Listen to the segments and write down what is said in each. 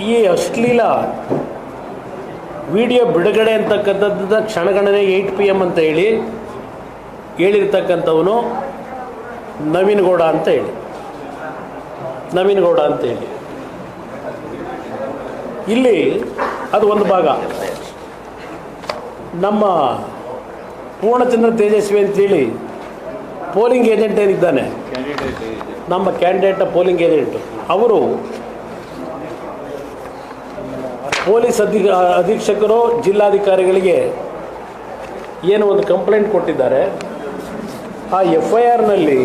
ಈ ಅಶ್ಲೀಲ ವಿಡಿಯೋ ಬಿಡುಗಡೆ ಅಂತಕ್ಕಂಥದ್ದು ಕ್ಷಣಗಣನೆ ಏಯ್ಟ್ ಪಿ ಎಂ ಅಂತ ಹೇಳಿ ಹೇಳಿರ್ತಕ್ಕಂಥವನು ನವೀನ್ ಗೌಡ ಅಂತ ಹೇಳಿ. ನವೀನ್ ಗೌಡ ಅಂತ ಹೇಳಿ. ಇಲ್ಲಿ ಅದು ಒಂದು ಭಾಗ. ನಮ್ಮ ಪೂರ್ಣಚಂದ್ರ ತೇಜಸ್ವಿ ಅಂತೇಳಿ ಪೋಲಿಂಗ್ ಏಜೆಂಟ್ ಏನಿದ್ದಾನೆ? ನಮ್ಮ ಕ್ಯಾಂಡಿಡೇಟ್ ಪೋಲಿಂಗ್ ಏಜೆಂಟು. ಅವರು ಪೊಲೀಸ್ ಅಧಿ, ಅಧೀಕ್ಷಕರು ಜಿಲ್ಲಾಧಿಕಾರಿಗಳಿಗೆ ಏನು ಒಂದು ಕಂಪ್ಲೇಂಟ್ ಕೊಟ್ಟಿದ್ದಾರೆ, ಆ ಎಫ್ ಐ ಆರ್ನಲ್ಲಿ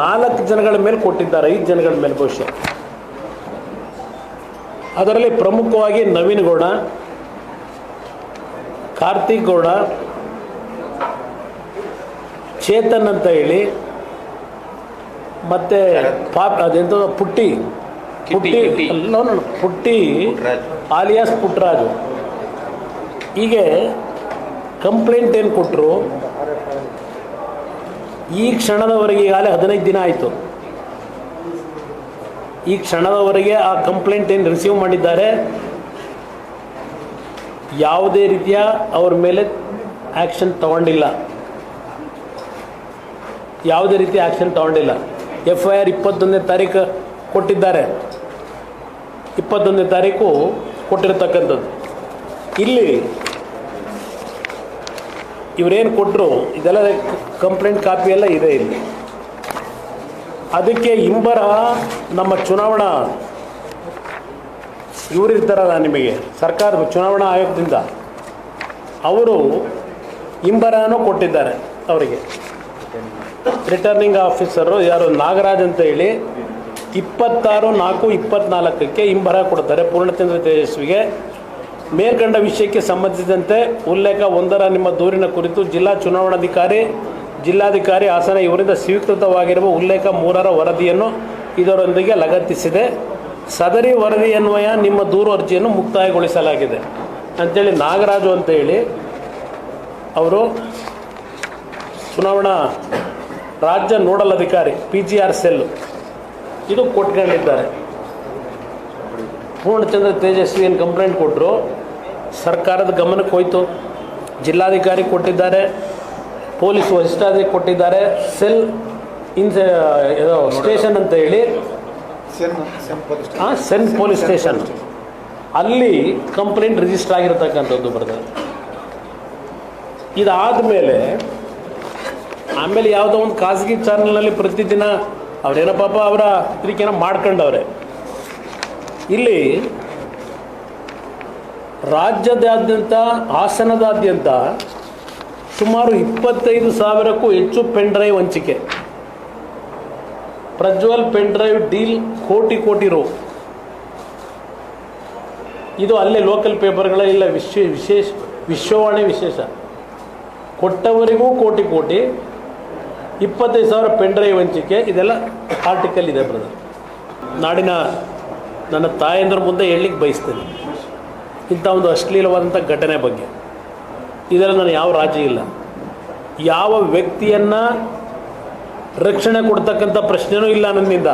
ನಾಲ್ಕು ಜನಗಳ ಮೇಲೆ ಕೊಟ್ಟಿದ್ದಾರೆ, ಐದು ಜನಗಳ ಮೇಲೆ ಬಹುಶಃ. ಅದರಲ್ಲಿ ಪ್ರಮುಖವಾಗಿ ನವೀನ್ ಗೌಡ, ಕಾರ್ತಿಕ್ ಗೌಡ, ಚೇತನ್ ಅಂತ ಹೇಳಿ, ಮತ್ತು ಪಾಪ್ ಅದೆಂತ ಪುಟ್ಟಿ. ಪುಟ್ಟಿ ನೋ, ಪುಟ್ಟಿ. ಆಲಿಯಾಸ್ ಪುಟ್ರಾಜು. ಹೀಗೆ ಕಂಪ್ಲೇಂಟ್ ಏನು ಕೊಟ್ಟರು ಈ ಕ್ಷಣದವರೆಗೆ ಈಗಾಗಲೇ ಹದಿನೈದು ದಿನ ಆಯಿತು. ಈ ಕ್ಷಣದವರೆಗೆ ಆ ಕಂಪ್ಲೇಂಟ್ ಏನು ರಿಸೀವ್ ಮಾಡಿದ್ದಾರೆ? ಯಾವುದೇ ರೀತಿಯ ಅವ್ರ ಮೇಲೆ ಆ್ಯಕ್ಷನ್ ತಗೊಂಡಿಲ್ಲ. ಯಾವುದೇ ರೀತಿ ಆ್ಯಕ್ಷನ್ ತಗೊಂಡಿಲ್ಲ. ಎಫ್ ಐ ಆರ್ ಇಪ್ಪತ್ತೊಂದನೇ ತಾರೀಕು ಕೊಟ್ಟಿದ್ದಾರೆ. ಇಪ್ಪತ್ತೊಂದನೇ ತಾರೀಕು ಕೊಟ್ಟಿರ್ತಕ್ಕಂಥದ್ದು. ಇಲ್ಲಿ ಇವರೇನು ಕೊಟ್ಟರು ಇದೆಲ್ಲ ಕಂಪ್ಲೇಂಟ್ ಕಾಪಿ ಎಲ್ಲ ಇದೆ ಇಲ್ಲಿ. ಅದಕ್ಕೆ ಇಂಬರ ನಮ್ಮ ಚುನಾವಣಾ ಇವರಿರ್ತಾರಲ್ಲ ನಿಮಗೆ ಸರ್ಕಾರ ಚುನಾವಣಾ ಆಯೋಗದಿಂದ, ಅವರು ಇಂಬರನೂ ಕೊಟ್ಟಿದ್ದಾರೆ ಅವರಿಗೆ. ರಿಟರ್ನಿಂಗ್ ಆಫೀಸರು ಯಾರು ನಾಗರಾಜ್ ಅಂತ ಹೇಳಿ ಇಪ್ಪತ್ತಾರು, ನಾಲ್ಕು, ಇಪ್ಪತ್ನಾಲ್ಕಕ್ಕೆ ಇಂಬರ ಕೊಡ್ತಾರೆ ಪೂರ್ಣಚಂದ್ರ ತೇಜಸ್ವಿಗೆ. ಮೇಲ್ಕಂಡ ವಿಷಯಕ್ಕೆ ಸಂಬಂಧಿಸಿದಂತೆ ಉಲ್ಲೇಖ ಒಂದರ ನಿಮ್ಮ ದೂರಿನ ಕುರಿತು ಜಿಲ್ಲಾ ಚುನಾವಣಾಧಿಕಾರಿ, ಜಿಲ್ಲಾಧಿಕಾರಿ ಹಾಸನ ಇವರಿಂದ ಸ್ವೀಕೃತವಾಗಿರುವ ಉಲ್ಲೇಖ ಮೂರರ ವರದಿಯನ್ನು ಇದರೊಂದಿಗೆ ಲಗತ್ತಿಸಿದೆ. ಸದರಿ ವರದಿ ಅನ್ವಯ ನಿಮ್ಮ ದೂರು ಅರ್ಜಿಯನ್ನು ಮುಕ್ತಾಯಗೊಳಿಸಲಾಗಿದೆ. ಅಂಥೇಳಿ ನಾಗರಾಜು ಅಂತ ಹೇಳಿ ಅವರು ಚುನಾವಣಾ ರಾಜ್ಯ ನೋಡಲ್ ಅಧಿಕಾರಿ, ಪಿ ಜಿ ಆರ್ ಸೆಲ್. ಇದು ಕೊಟ್ಕೊಂಡಿದ್ದಾರೆ ಪೂರ್ಣಚಂದ್ರ ತೇಜಸ್ವಿ ಏನು ಕಂಪ್ಲೇಂಟ್ ಕೊಟ್ಟರು ಸರ್ಕಾರದ ಗಮನಕ್ಕೆ ಹೋಯಿತು. ಜಿಲ್ಲಾಧಿಕಾರಿ ಕೊಟ್ಟಿದ್ದಾರೆ. ಪೊಲೀಸ್ ವರಿಷ್ಠಾಧಿಕಾರಿ ಕೊಟ್ಟಿದ್ದಾರೆ. ಸೆಲ್ ಇನ್ ಏನೋ ಸ್ಟೇಷನ್ ಅಂತ ಹೇಳಿ. ಹಾಂ ಸೆನ್ ಪೊಲೀಸ್ ಸ್ಟೇಷನ್. ಅಲ್ಲಿ ಕಂಪ್ಲೇಂಟ್ ರಿಜಿಸ್ಟರ್ ಆಗಿರತಕ್ಕಂಥದ್ದು ಬರ್ತದೆ. ಇದಾದ ಮೇಲೆ ಆಮೇಲೆ ಯಾವುದೋ ಒಂದು ಖಾಸಗಿ ಚಾನಲ್ನಲ್ಲಿ ಪ್ರತಿದಿನ ಅವ್ರೇನೋ ಪಾಪ ಅವರ ಇದಕ್ಕೇನೋ ಮಾಡ್ಕೊಂಡವ್ರೆ. ಇಲ್ಲಿ ರಾಜ್ಯದಾದ್ಯಂತ, ಹಾಸನದಾದ್ಯಂತ ಸುಮಾರು ಇಪ್ಪತ್ತೈದು ಸಾವಿರಕ್ಕೂ ಹೆಚ್ಚು ಪೆನ್ ಡ್ರೈವ್ ಹಂಚಿಕೆ. ಪ್ರಜ್ವಲ್ ಪೆನ್ ಡ್ರೈವ್ ಡೀಲ್ ಕೋಟಿ ಕೋಟಿ ರೋ. ಇದು ಅಲ್ಲೇ ಲೋಕಲ್ ಪೇಪರ್ಗಳ ಇಲ್ಲ ವಿಶ್ವ ವಿಶೇಷ, ವಿಶ್ವವಾಣಿ ವಿಶೇಷ. ಕೊಟ್ಟವರಿಗೂ ಕೋಟಿ ಕೋಟಿ ಇಪ್ಪತ್ತೈದು ಸಾವಿರ ಪೆನ್ ಡ್ರೈವ್ ಹಂಚಿಕೆ, ಇದೆಲ್ಲ ಆರ್ಟಿಕಲ್ ಇದೆ ಬ್ರದರ್ ನಾಡಿನ ನನ್ನ ತಾಯಂದ್ರ ಮುಂದೆ ಹೇಳಲಿಕ್ಕೆ ಬಯಸ್ತೇನೆ. ಇಂಥ ಒಂದು ಅಶ್ಲೀಲವಾದಂಥ ಘಟನೆ ಬಗ್ಗೆ. ಇದರಲ್ಲಿ ನಾನು ಯಾವ ರಾಜಿ ಇಲ್ಲ. ಯಾವ ವ್ಯಕ್ತಿಯನ್ನು ರಕ್ಷಣೆ ಕೊಡ್ತಕ್ಕಂಥ ಪ್ರಶ್ನೆಯೂ ಇಲ್ಲ ನನ್ನಿಂದ.